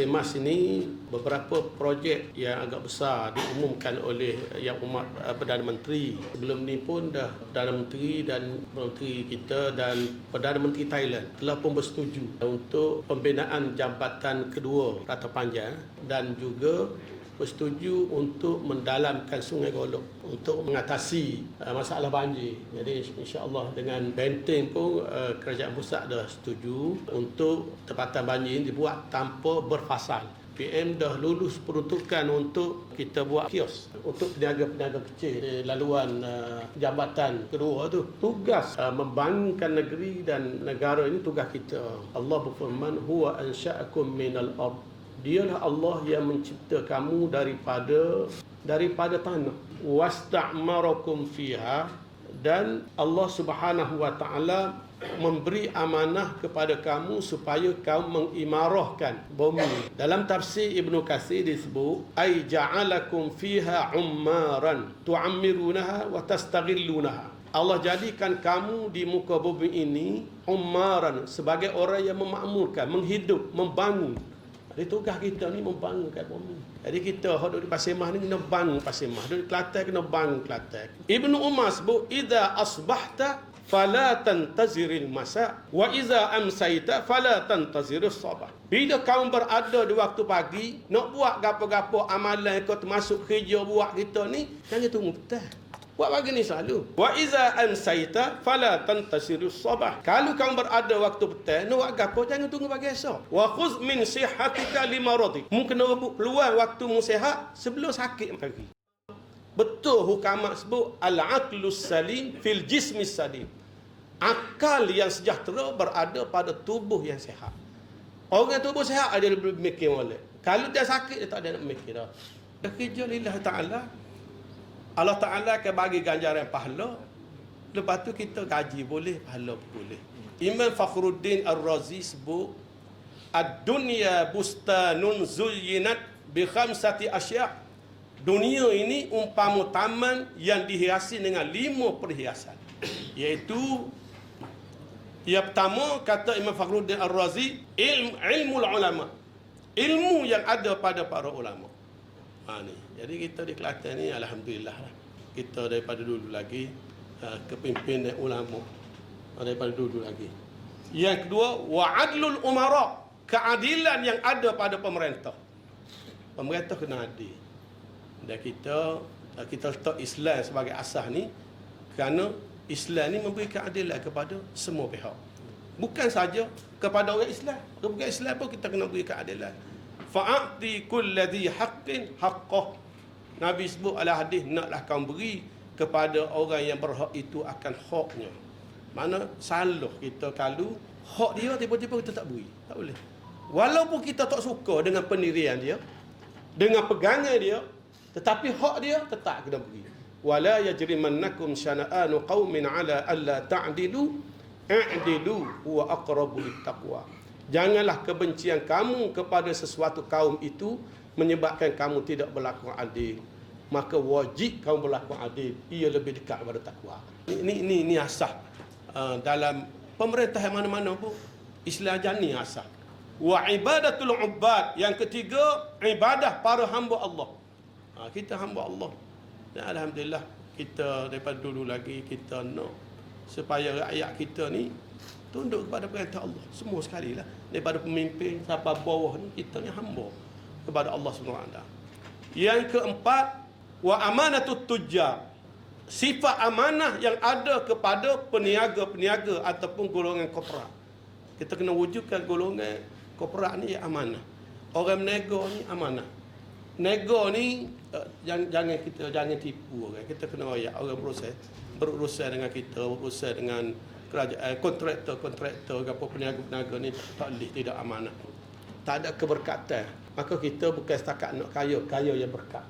Pasir Mas ini beberapa projek yang agak besar diumumkan oleh Yang Umat uh, Perdana Menteri. Sebelum ni pun dah Perdana Menteri dan Menteri kita dan Perdana Menteri Thailand telah pun bersetuju untuk pembinaan jambatan kedua Rata Panjang dan juga bersetuju untuk mendalamkan Sungai Golok untuk mengatasi uh, masalah banjir. Jadi insya-Allah dengan benteng pun uh, kerajaan pusat dah setuju untuk tempatan banjir dibuat tanpa berfasal. PM dah lulus peruntukan untuk kita buat kios untuk peniaga-peniaga kecil di laluan uh, jambatan kedua tu. Tugas uh, membangunkan negeri dan negara ini tugas kita. Allah berfirman huwa ansha'akum minal ard Dialah Allah yang mencipta kamu daripada daripada tanah. Wasta'marakum fiha dan Allah Subhanahu wa taala memberi amanah kepada kamu supaya kamu mengimarahkan bumi. Dalam tafsir Ibnu Katsir disebut ai ja'alakum fiha ummaran tu'ammirunaha wa tastaghillunaha. Allah jadikan kamu di muka bumi ini ummaran sebagai orang yang memakmurkan, menghidup, membangun jadi tugas kita ni membangunkan bumi. Jadi kita hak duduk di Pasir Mah ni kena bangun Pasir Mah. Duduk di Kelantan kena bangun Kelantan. Ibnu Umar sebut, "Idza asbahta fala tantaziril masa wa idza amsayta fala tantazirus sabah." Bila kamu berada di waktu pagi, nak buat gapo-gapo amalan kau termasuk kerja buat kita ni, jangan tunggu petang. Buat pagi ni selalu. Wa iza ansaita fala tantasiru sabah. Kalau kamu berada waktu petang, nak buat gapo jangan tunggu pagi esok. Wa khuz min sihatika limaradi. Mungkin nak luar waktu mu sihat sebelum sakit pagi. Betul hukamat sebut al-aqlus salim fil jismi salim. Akal yang sejahtera berada pada tubuh yang sihat. Orang yang tubuh sihat ada lebih mikir molek. Kalau dia sakit dia tak ada nak mikir dah. Dia kerja lillah ta'ala Allah Ta'ala akan bagi ganjaran pahala. Lepas tu kita gaji boleh, pahala boleh. Imam Fakhruddin Ar-Razi sebut Ad-dunya bustanun zuyyinat bi khamsati asya' Dunia ini umpama taman yang dihiasi dengan lima perhiasan. Iaitu Yang pertama kata Imam Fakhruddin Ar-Razi ilmu, ilmu ulama. Ilmu yang ada pada para ulama Ha, ni. Jadi kita di Kelantan ni Alhamdulillah lah. Kita daripada dulu lagi uh, kepimpinan ulama uh, daripada dulu lagi. Yang kedua, wa'adlul umara. Keadilan yang ada pada pemerintah. Pemerintah kena adil. Dan kita uh, kita letak Islam sebagai asas ni kerana Islam ni memberi keadilan kepada semua pihak. Bukan saja kepada orang Islam. Bukan Islam pun kita kena beri keadilan fa'ati kulladhi haqqin haqqah. Nabi sebut ala hadis naklah kamu beri kepada orang yang berhak itu akan haknya. Mana salah kita kalau hak dia tiba-tiba kita tak beri. Tak boleh. Walaupun kita tak suka dengan pendirian dia dengan pegangan dia tetapi hak dia tetap kena beri. Wala yajrimannakum syana'anu qaumin ala alla ta'dilu i'dilu huwa aqrabu littaqwa Janganlah kebencian kamu kepada sesuatu kaum itu menyebabkan kamu tidak berlaku adil. Maka wajib kamu berlaku adil. Ia lebih dekat kepada takwa. Ini ini ini asas uh, dalam pemerintah yang mana-mana pun Islam jani asas. Wa ibadatul ubad yang ketiga ibadah para hamba Allah. Ha, kita hamba Allah. Dan alhamdulillah kita daripada dulu lagi kita nak supaya rakyat kita ni tunduk kepada perintah Allah. Semua sekali lah daripada pemimpin sampai bawah ni kita ni hamba kepada Allah SWT yang keempat wa amanatut tujjar. Sifat amanah yang ada kepada peniaga-peniaga ataupun golongan korporat. Kita kena wujudkan golongan korporat ni yang amanah. Orang nego ni amanah. Nego ni uh, jangan, jangan kita jangan tipu orang. Kita kena royak. Orang berusaha berurusan dengan kita berurusan dengan kerajaan kontraktor-kontraktor apa peniaga-peniaga ni tak boleh tidak amanah. Tak ada keberkatan. Maka kita bukan setakat nak kaya kaya yang berkat